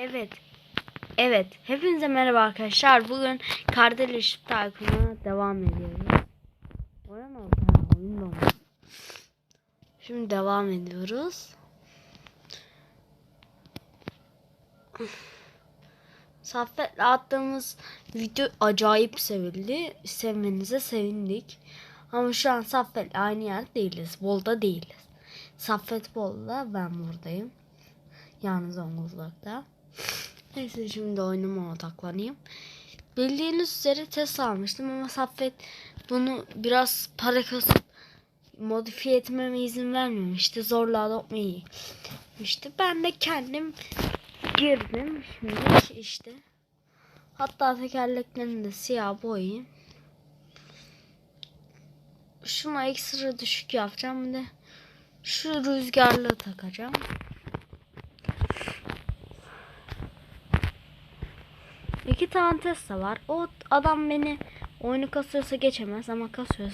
Evet. Evet. Hepinize merhaba arkadaşlar. Bugün Kardeş takımına devam ediyoruz. Da oldu. Şimdi devam ediyoruz. Saffet'le attığımız video acayip sevildi. Sevmenize sevindik. Ama şu an Saffet'le aynı yer değiliz. Bolda değiliz. Saffet Bolda ben buradayım. Yani Zonguldak'ta. Neyse şimdi oyunuma odaklanayım. Bildiğiniz üzere Tesla almıştım ama Saffet bunu biraz para kasıp modifiye etmeme izin vermemişti. Zorla adopmayı işte Ben de kendim girdim. Şimdi işte. Hatta tekerleklerini de siyah boyayayım. Şuna ekstra düşük yapacağım. Bir de şu rüzgarlığı takacağım. İki tane Tesla var. O adam beni oyunu kasıyorsa geçemez ama kasıyor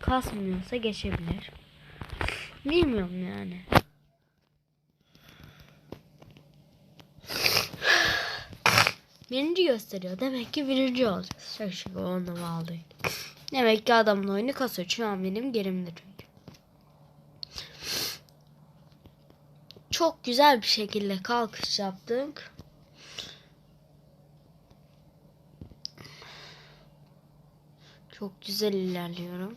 kasmıyorsa geçebilir. Bilmiyorum yani. Birinci gösteriyor. Demek ki birinci olacağız. Şaşırıyor onu bağlı. Demek ki adamın oyunu kasıyor. Şu an benim gerimde çünkü. Çok güzel bir şekilde kalkış yaptık. Çok güzel ilerliyorum.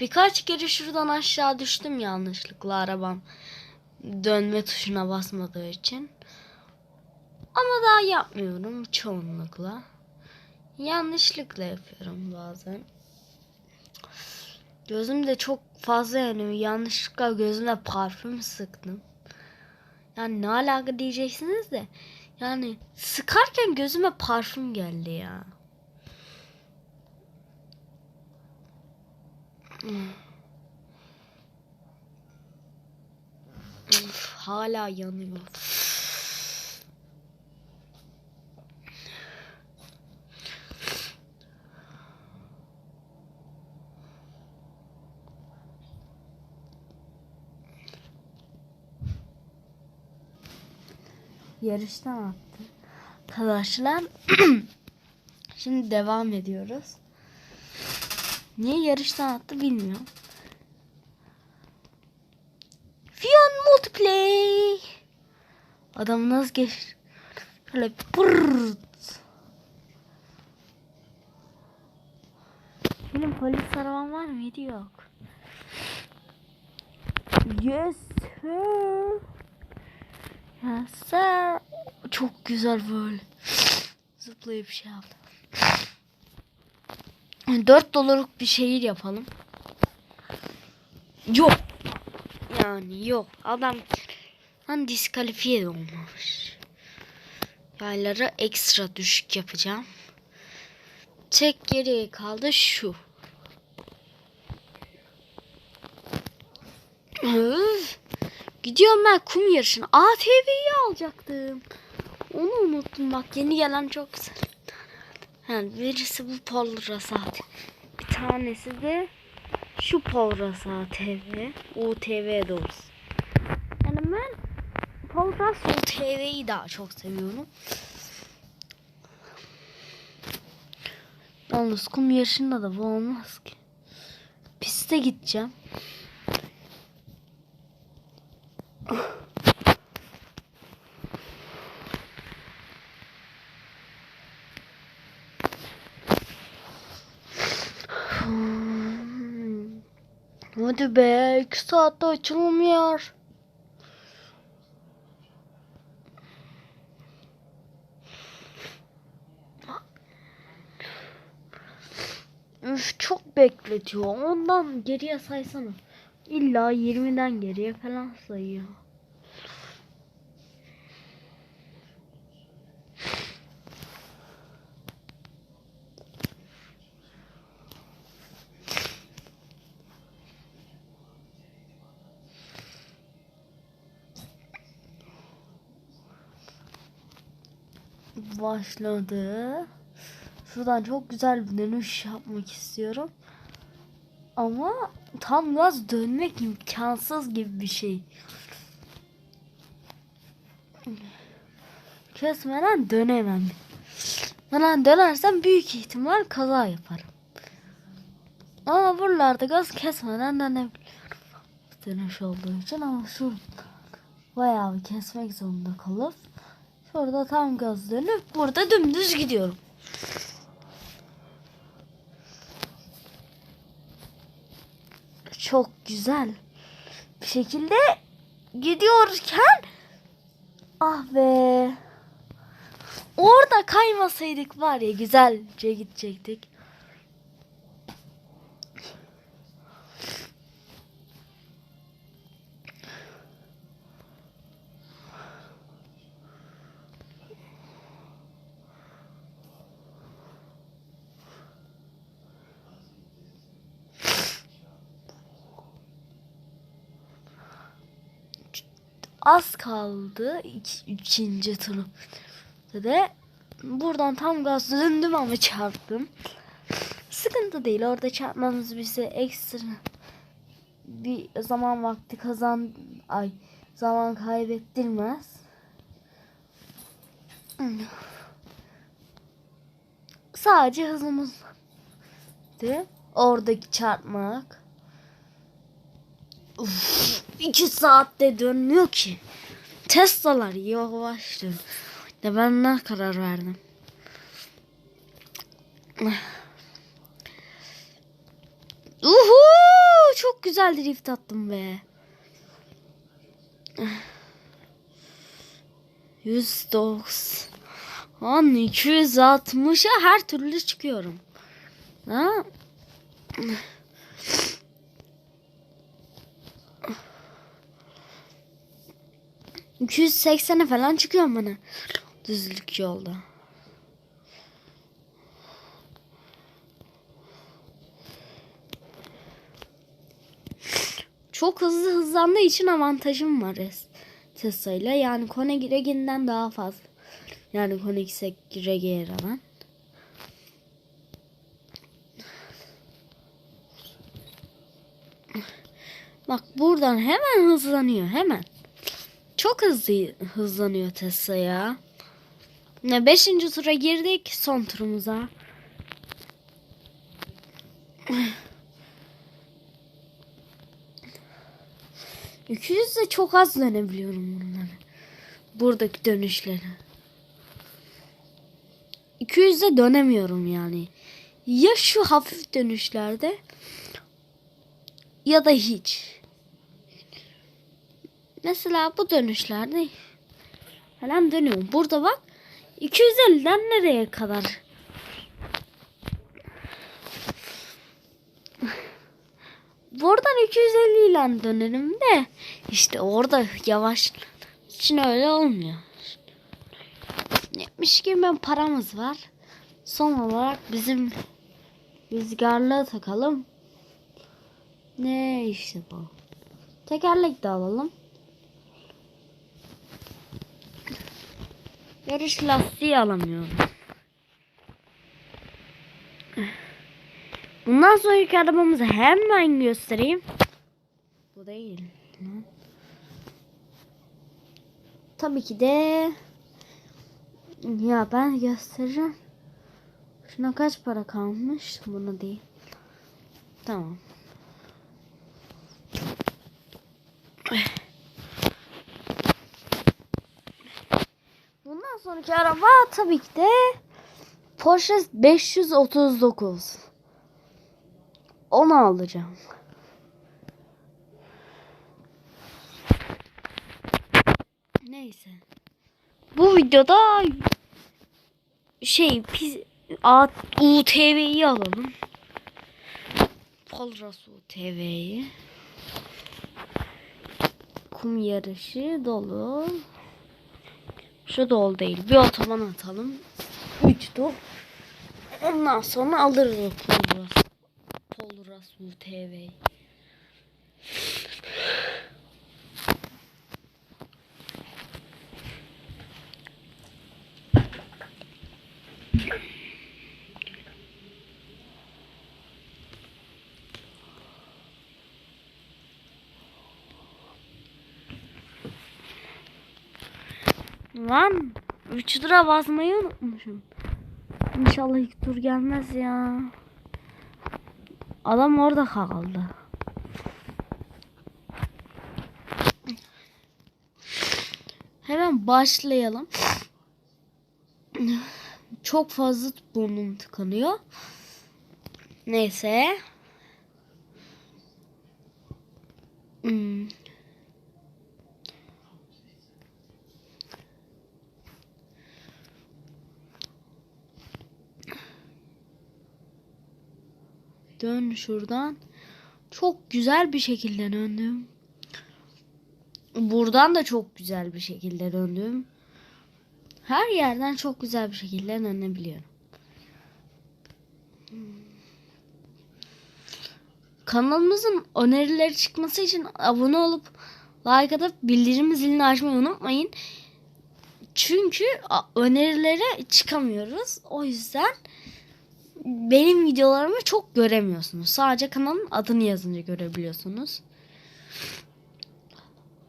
Birkaç kere şuradan aşağı düştüm yanlışlıkla arabam dönme tuşuna basmadığı için. Ama daha yapmıyorum çoğunlukla. Yanlışlıkla yapıyorum bazen. Gözümde çok fazla yanıyor. Yanlışlıkla gözüme parfüm sıktım. Yani ne alaka diyeceksiniz de. Yani sıkarken gözüme parfüm geldi ya. Uf, hala yanıyor. Yarıştan attı. Arkadaşlar şimdi devam ediyoruz. Niye yarıştan attı bilmiyorum. Fion multiplay. Adam nasıl geç? Şöyle pırrt. Benim polis arabam var mıydı? Yok. Yes sir. Yes sir. Çok güzel böyle. Zıplayıp şey yaptım. 4 dolarlık bir şehir yapalım. Yok. Yani yok. Adam hani diskalifiye olmamış. Yayları ekstra düşük yapacağım. Tek geriye kaldı şu. Öf. Gidiyorum ben kum yarışına. ATV'yi alacaktım. Onu unuttum bak yeni gelen çok güzel. Yani birisi bu Polra saat. Bir tanesi de şu Polra TV. UTV doğrusu. Yani ben Polra TV'yi daha çok seviyorum. Yalnız kum yarışında da bu olmaz ki. Piste gideceğim. Hadi be iki saatte açılmıyor. Üf çok bekletiyor. Ondan geriye saysana. İlla 20'den geriye falan sayıyor. Başladı. Şuradan çok güzel bir dönüş yapmak istiyorum. Ama tam gaz dönmek imkansız gibi bir şey. Kesmeden dönemem. Falan dönersem büyük ihtimal kaza yaparım. Ama buralarda gaz kesmeden dönebiliyorum. Dönüş olduğu için ama şu bayağı kesmek zorunda kalıp şurada tam gaz dönüp burada dümdüz gidiyorum. Çok güzel bir şekilde gidiyorken ah be orada kaymasaydık var ya güzelce gidecektik. Az kaldı İk, ikinci turu. De buradan tam gaz döndüm ama çarptım. Sıkıntı değil orada çarpmamız bize ekstra bir zaman vakti kazan ay zaman kaybettirmez. Sadece hızımız de oradaki çarpmak. Uf, saatte dönmüyor ki. Tesla'lar yavaş dön. De ben ne karar verdim. Uhu, çok güzel drift attım be. 190 An 260'a her türlü çıkıyorum. Ha? 280'e falan çıkıyorum bana. Düzlük yolda. Çok hızlı hızlandığı için avantajım var Tesla ile. Yani Koenigsegg'den daha fazla. Yani Koenigsegg'e rağmen. Bak buradan hemen hızlanıyor hemen. Çok hızlı hızlanıyor Tesla ya. Beşinci tura girdik son turumuza. Yüzde çok az dönebiliyorum bunları. Buradaki dönüşleri. 200'de dönemiyorum yani. Ya şu hafif dönüşlerde ya da hiç. Mesela bu dönüşlerde falan dönüyorum. Burada bak 250'den nereye kadar? Buradan 250 ile dönerim de işte orada yavaş için öyle olmuyor. 72 bin paramız var. Son olarak bizim rüzgarlığı takalım. Ne işte bu. Tekerlek de alalım. Yarış lastiği alamıyorum. Bundan sonraki arabamızı hemen göstereyim. Bu değil. Tabii ki de ya ben göstereceğim. Şuna kaç para kalmış? Buna değil. Tamam. Sonraki araba tabii ki de Porsche 539. Onu alacağım. Neyse. Bu videoda şey pis UTV'yi alalım. Polras UTV'yi. Kum yarışı dolu. Şu dolu değil. Bir otoban atalım. 3 tur. Ondan sonra alırız o Polras. Polras UTV'yi. Lan 3 lira basmayı unutmuşum. İnşallah ilk tur gelmez ya. Adam orada kaldı. Hemen başlayalım. Çok fazla burnum tıkanıyor. Neyse. Hmm. Dön şuradan. Çok güzel bir şekilde döndüm. Buradan da çok güzel bir şekilde döndüm. Her yerden çok güzel bir şekilde dönebiliyorum. Kanalımızın önerileri çıkması için abone olup like atıp bildirim zilini açmayı unutmayın. Çünkü önerilere çıkamıyoruz. O yüzden benim videolarımı çok göremiyorsunuz. Sadece kanalın adını yazınca görebiliyorsunuz.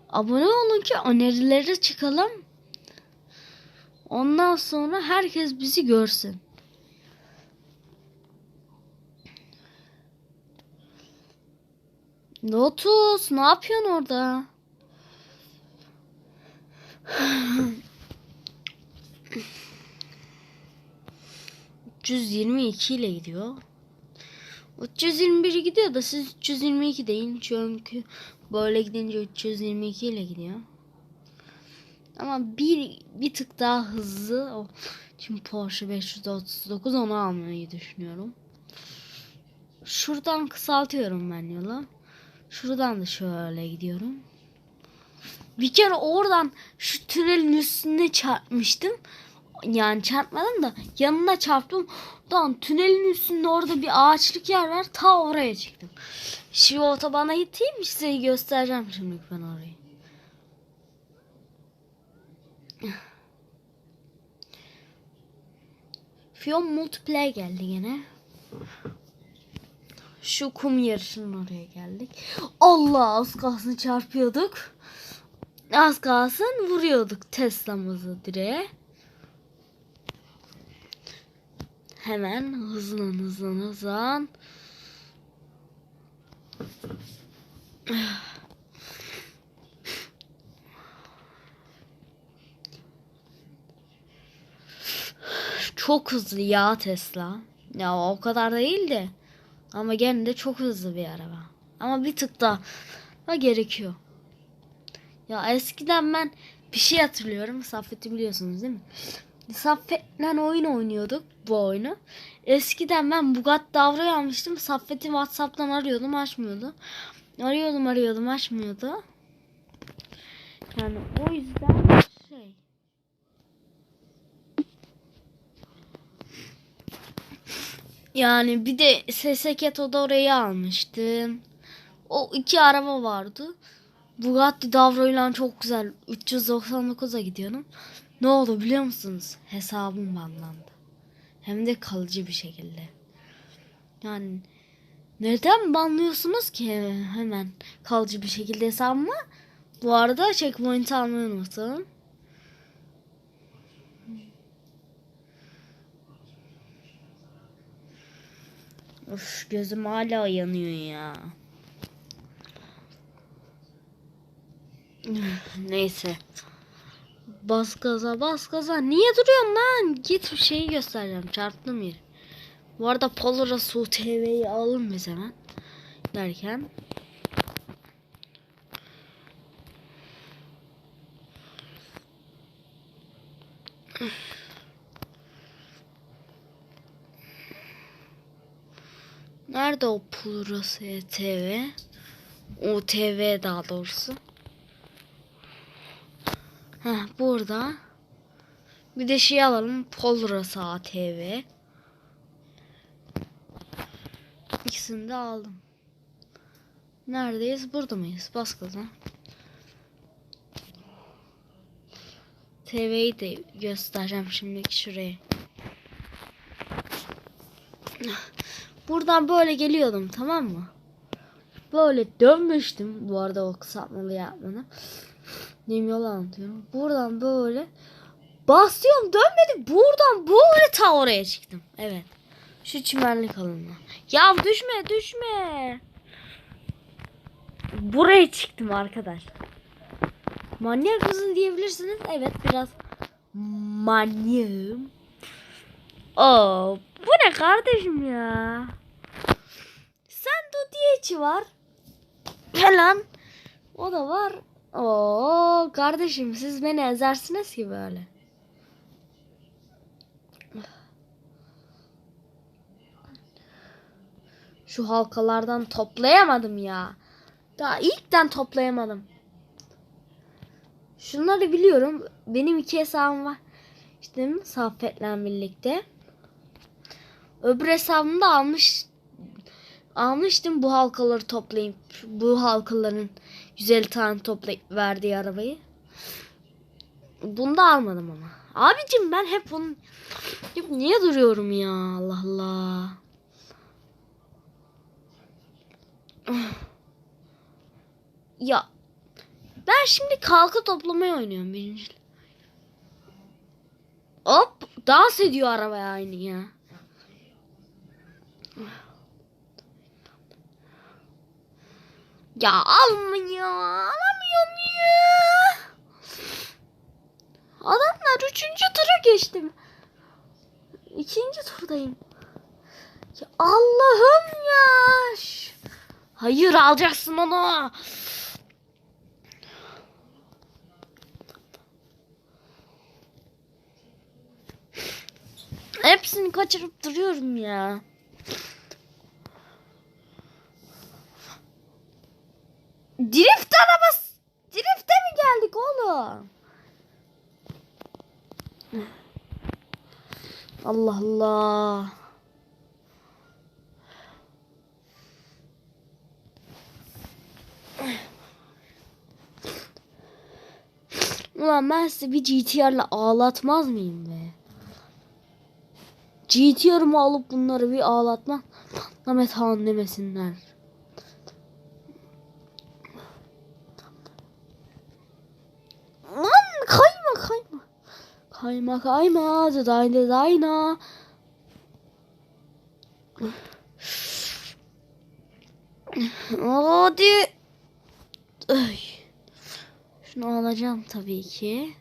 Abone olun ki önerilere çıkalım. Ondan sonra herkes bizi görsün. Lotus ne yapıyorsun orada? ...322 ile gidiyor. 321 gidiyor da siz 322 deyin çünkü böyle gidince 322 ile gidiyor. Ama bir bir tık daha hızlı o şimdi Porsche 539 onu almayı düşünüyorum. Şuradan kısaltıyorum ben yolu. Şuradan da şöyle gidiyorum. Bir kere oradan şu tünelin üstüne çarpmıştım. Yani çarpmadım da yanına çarptım. Ondan tünelin üstünde orada bir ağaçlık yer var. Ta oraya çıktım. Şimdi otobana gideyim size göstereceğim şimdi ben orayı. Fiyon multiplayer geldi gene. Şu kum yarışının oraya geldik. Allah az kalsın çarpıyorduk. Az kalsın vuruyorduk Tesla'mızı direğe. Hemen hızlan hızlan hızlan. Çok hızlı ya Tesla. Ya o kadar değil de. Ama gene de çok hızlı bir araba. Ama bir tık daha da gerekiyor. Ya eskiden ben bir şey hatırlıyorum. Saffet'i biliyorsunuz değil mi? Saffet'le oyun oynuyorduk bu oyunu. Eskiden ben Bugatti Davro'yu almıştım. Saffet'i Whatsapp'tan arıyordum açmıyordu. Arıyordum arıyordum açmıyordu. Yani o yüzden şey. Yani bir de Seseketo'da orayı almıştım. O iki araba vardı. Bugatti Davro ile çok güzel 399'a gidiyorum. Ne oldu biliyor musunuz? Hesabım banlandı. Hem de kalıcı bir şekilde. Yani neden banlıyorsunuz ki hemen kalıcı bir şekilde hesabımı? Bu arada checkpoint almayı unutmayın. Of gözüm hala yanıyor ya. Neyse. Bas gaza bas gaza. Niye duruyorsun lan? Git bir şeyi göstereceğim. Çarptım yer. Bu arada Polara Su TV'yi alın biz hemen. Derken. Nerede o Pulurası TV? O TV daha doğrusu. Heh, burada. Bir de şey alalım. Polrasa ATV. İkisini de aldım. Neredeyiz? Burada mıyız? Bas gaza. TV'yi de göstereceğim şimdi şuraya. Buradan böyle geliyordum tamam mı? Böyle dönmüştüm. Bu arada o kısaltmalı yapmanı. Neyim yol anlatıyorum. Buradan böyle Basıyorum dönmedi. Buradan böyle ta oraya çıktım. Evet. Şu çimenlik alanına. Ya düşme düşme. Buraya çıktım arkadaş. Manyak mısın diyebilirsiniz. Evet biraz manyağım. Oo, bu ne kardeşim ya? Sen Dudiyeci var. Falan. O da var. Oo kardeşim siz beni ezersiniz ki böyle. Şu halkalardan toplayamadım ya. Daha ilkten toplayamadım. Şunları biliyorum. Benim iki hesabım var. İşte Saffet'le birlikte. Öbür hesabımda almış almıştım bu halkaları toplayıp bu halkaların 150 tane toplayıp verdiği arabayı. Bunda almadım ama. Abicim ben hep onun hep niye duruyorum ya Allah Allah. Ya ben şimdi kalkı toplamayı oynuyorum birinci. Hop dans ediyor arabaya aynı ya. Ya almıyor. Alamıyorum ya. Adamlar üçüncü tura geçtim. İkinci turdayım. Ya Allah'ım ya. Hayır alacaksın onu. Hepsini kaçırıp duruyorum ya. Drift arabası. Drift'e mi geldik oğlum? Allah Allah. Ulan ben size bir GTR'la ağlatmaz mıyım be? GTR'ımı alıp bunları bir ağlatmam. Ahmet Han demesinler. Lan kayma kayma. Kayma kayma. Dayna dayna. Hadi. Ay. Şunu alacağım tabii ki.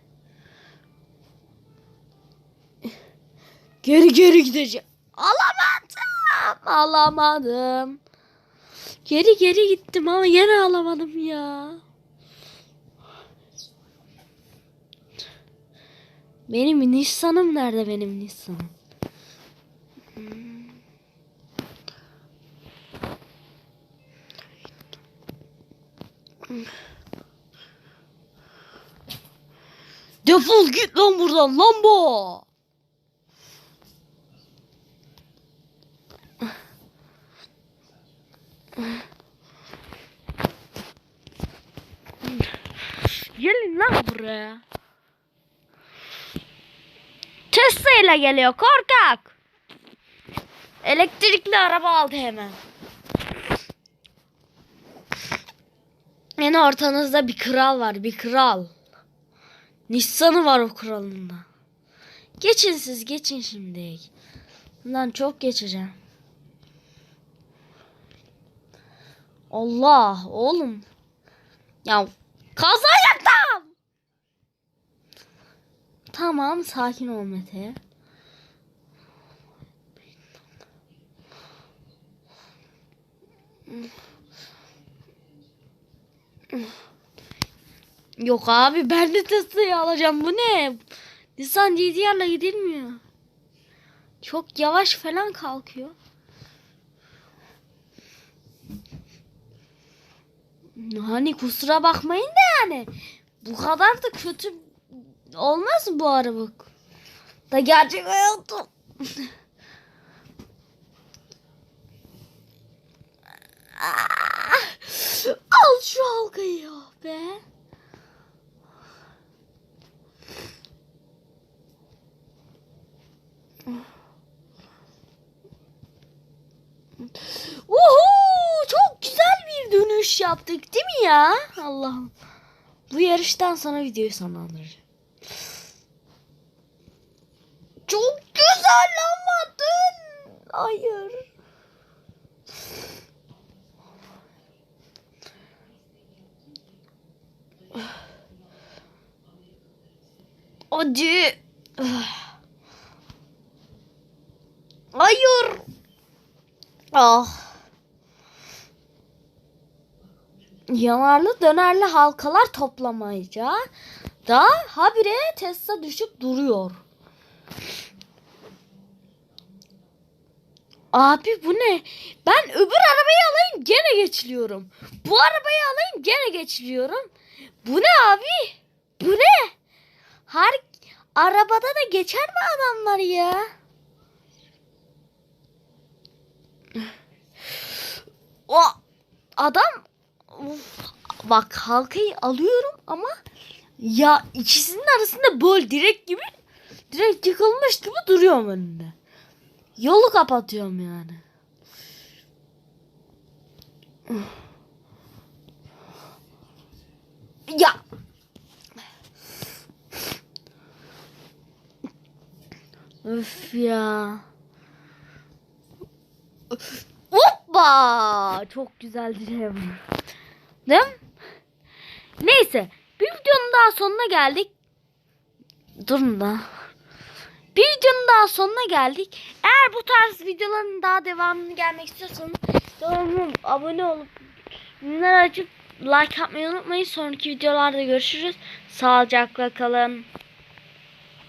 Geri geri gideceğim. Alamadım. Alamadım. Geri geri gittim ama yine alamadım ya. Benim Nissan'ım nerede benim Nissan'ım? Defol git lan buradan Lambo. Gelin lan buraya. İle geliyor korkak. Elektrikli araba aldı hemen. Yine ortanızda bir kral var bir kral. Nissan'ı var o kralın da. Geçin siz geçin şimdi. Lan çok geçeceğim. Allah oğlum. Ya kaza yaptım. Tamam sakin ol Mete. Yok abi ben de Tesla'yı alacağım. Bu ne? Nissan GTR'la gidilmiyor. Çok yavaş falan kalkıyor. Hani kusura bakmayın da yani. Bu kadar da kötü olmaz bu araba. Da gerçek hayatım. Al şu halkayı ya be. Uhu, çok güzel bir dönüş yaptık değil mi ya? Allah'ım. Bu yarıştan sonra videoyu sonlandıracağım. Çok güzel ama dön. Hayır. Acı. Hayır. Ah. Yanarlı dönerli halkalar toplamayacak. Da habire Tesla düşüp duruyor. Abi bu ne? Ben öbür arabayı alayım gene geçiliyorum. Bu arabayı alayım gene geçiliyorum. Bu ne abi? Bu ne? Her arabada da geçer mi adamlar ya? O adam Uf, bak halkayı alıyorum ama ya ikisinin arasında böyle direkt gibi direkt yıkılmış gibi duruyorum önünde. Yolu kapatıyorum yani. Ya. Öf ya. Hoppa! Çok güzel direm. Mi? Neyse. Bir videonun daha sonuna geldik. Durun da. Bir videonun daha sonuna geldik. Eğer bu tarz videoların daha devamını gelmek istiyorsanız kanalıma abone olup bildirimleri açıp like atmayı unutmayın. Sonraki videolarda görüşürüz. Sağlıcakla kalın.